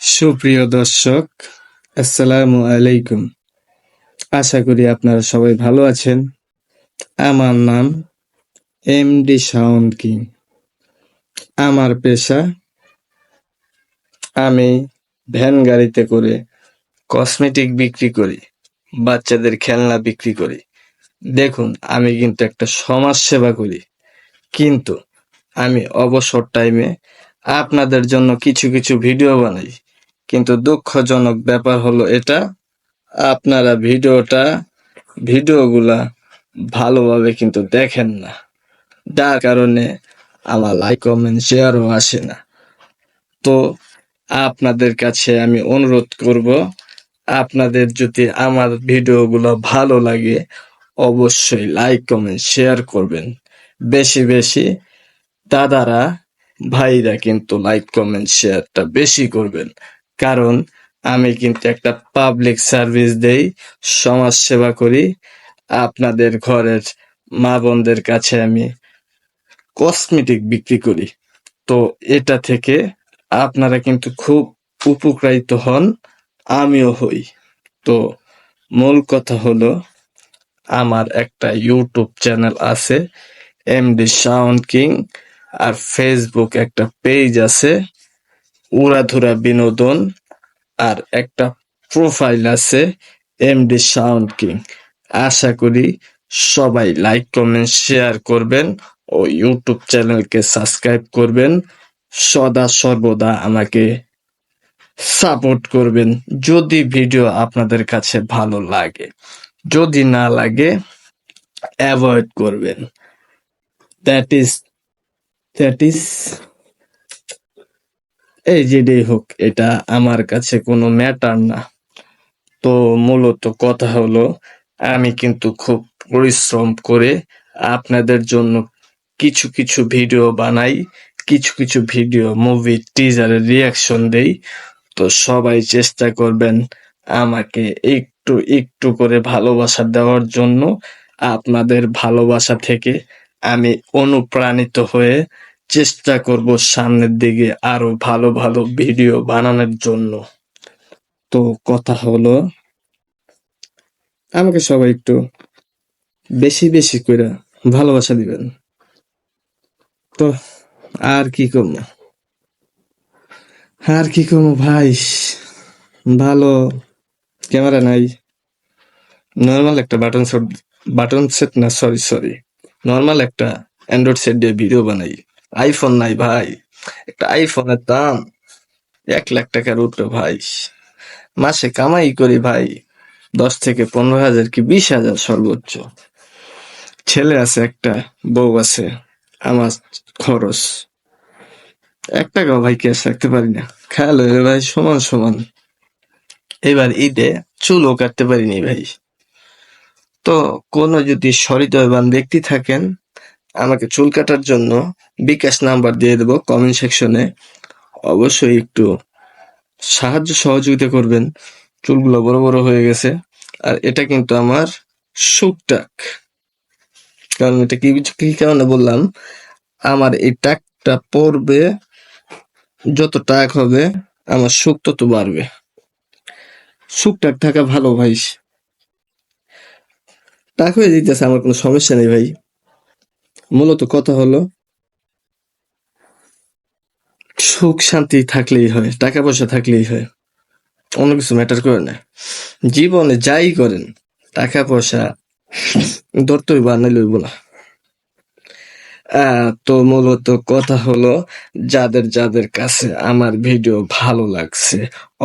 সুপ্রিয় দর্শক, আসসালামু আলাইকুম। আশা করি আপনারা সবাই ভালো আছেন। আমার নাম এম ডি শাওন কিং। আমার পেশা, আমি ভ্যান গাড়িতে করে কসমেটিক বিক্রি করি, বাচ্চাদের খেলনা বিক্রি করি। দেখুন, আমি কিন্তু একটা সমাজ সেবা করি, কিন্তু আমি অবসর টাইমে আপনাদের জন্য কিছু কিছু ভিডিও বানাই। কিন্তু দুঃখজনক ব্যাপার হলো এটা। আপনারা ভিডিওটা, ভিডিওগুলা ভালোভাবে কিন্তু দেখেন না। যার কারণে আমার লাইক কমেন্ট শেয়ারও আসে না। তো আপনাদের কাছে আমি অনুরোধ করব, আপনাদের যদি আমার ভিডিওগুলো ভালো লাগে, অবশ্যই লাইক কমেন্ট শেয়ার করবেন। বেশি বেশি দাদারা, ভাইরা কিন্তু লাইক কমেন্ট শেয়ারটা বেশি করবেন। কারণ আমি কিন্তু একটা পাবলিক সার্ভিস দেই, সমাজ সেবা করি। আপনাদের ঘরের মা বোনদের কাছে আমি কসমেটিক বিক্রি করি। তো এটা থেকে আপনারা কিন্তু খুব উপকৃত হন, আমিও হই। তো মূল কথা হলো, আমার একটা ইউটিউব চ্যানেল আছে এমডি সাউন্ড কিং আর ফেসবুক একটা পেজ আছে। উড়াধুরা বিনোদন আর একটা প্রোফাইল আছে এমডি সাউন্ড কিং আশা করি সবাই লাইক কমেন্ট শেয়ার করবেন ও ইউটিউব চ্যানেলকে সাবস্ক্রাইব করবেন। সদা সর্বদা আমাকে সাপোর্ট করবেন যদি ভিডিও আপনাদের কাছে ভালো লাগে। যদি না লাগে অ্যাভয়েড করবেন। দ্যাট ইজ দ্যাট ইজ এই যেটাই হোক, এটা আমার কাছে কোনো ম্যাটার না। তো মূলত কথা হলো, আমি কিন্তু খুব পরিশ্রম করে আপনাদের জন্য কিছু কিছু ভিডিও বানাই, কিছু কিছু ভিডিও মুভি টিজারের রিয়াকশন দেই। তো সবাই চেষ্টা করবেন আমাকে একটু একটু করে ভালোবাসা দেওয়ার জন্য। আপনাদের ভালোবাসা থেকে আমি অনুপ্রাণিত হয়ে চেষ্টা করব সামনের দিকে আরও ভালো ভালো ভিডিও বানানোর জন্য। তো কথা হলো, আমাকে সবাই একটু বেশি বেশি করে ভালোবাসা দিবেন। তো আর কি করব? আর কি করব ভাই? ভালো ক্যামেরা নাই। নর্মাল একটা বাটন সেট বাটন সেট না সরি সরি নর্মাল একটা অ্যান্ড্রয়েড সেট দিয়ে ভিডিও বানাই। আইফোন নাই ভাই। একটা আইফোনের দাম এক লাখ টাকার উপরে ভাই। মাসে কামাই করি ভাই দশ থেকে পনেরো হাজার কি বিশ হাজার সর্বোচ্চ। ছেলে আছে একটা, বউ আছে, আমার খরচ। এক টাকাও ভাই ক্যাশ রাখতে পারি না। খেয়াল হয়ে ভাই, সমান সমান। এবার ঈদে চুলও কাটতে পারিনি ভাই। তো কোনো যদি সহৃদয়বান ব্যক্তি থাকেন আমাকে চুল কাটার জন্য বিকাশ নাম্বার দিয়ে দেবো কমেন্ট সেকশনে অবশ্যই একটু সাহায্য সহযোগিতা করবেন। চুলগুলো বড় বড় হয়ে গেছে। আর এটা কিন্তু আমার সুকটাক কারণ এটা কি কি কারণে বললাম? আমার এই টাকটা পড়বে, যত টাক হবে, আমার সুখ তত বাড়বে। সুকটাক থাকা ভালো ভাই। টাক হয়ে যেতেছে, আমার কোনো সমস্যা নেই ভাই। মূলত কথা হলো, সুখ শান্তি থাকলেই হয়, টাকা পয়সা থাকলেই হয়। অন্য কিছু ম্যাটার করে না। জীবনে যাই করেন, টাকা পয়সা ধরতে হইব আর নাইলে না তো মূলত কথা হলো, যাদের যাদের কাছে আমার ভিডিও ভালো লাগছে,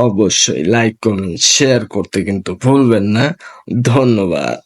অবশ্যই লাইক করুন শেয়ার করতে কিন্তু ভুলবেন না। ধন্যবাদ।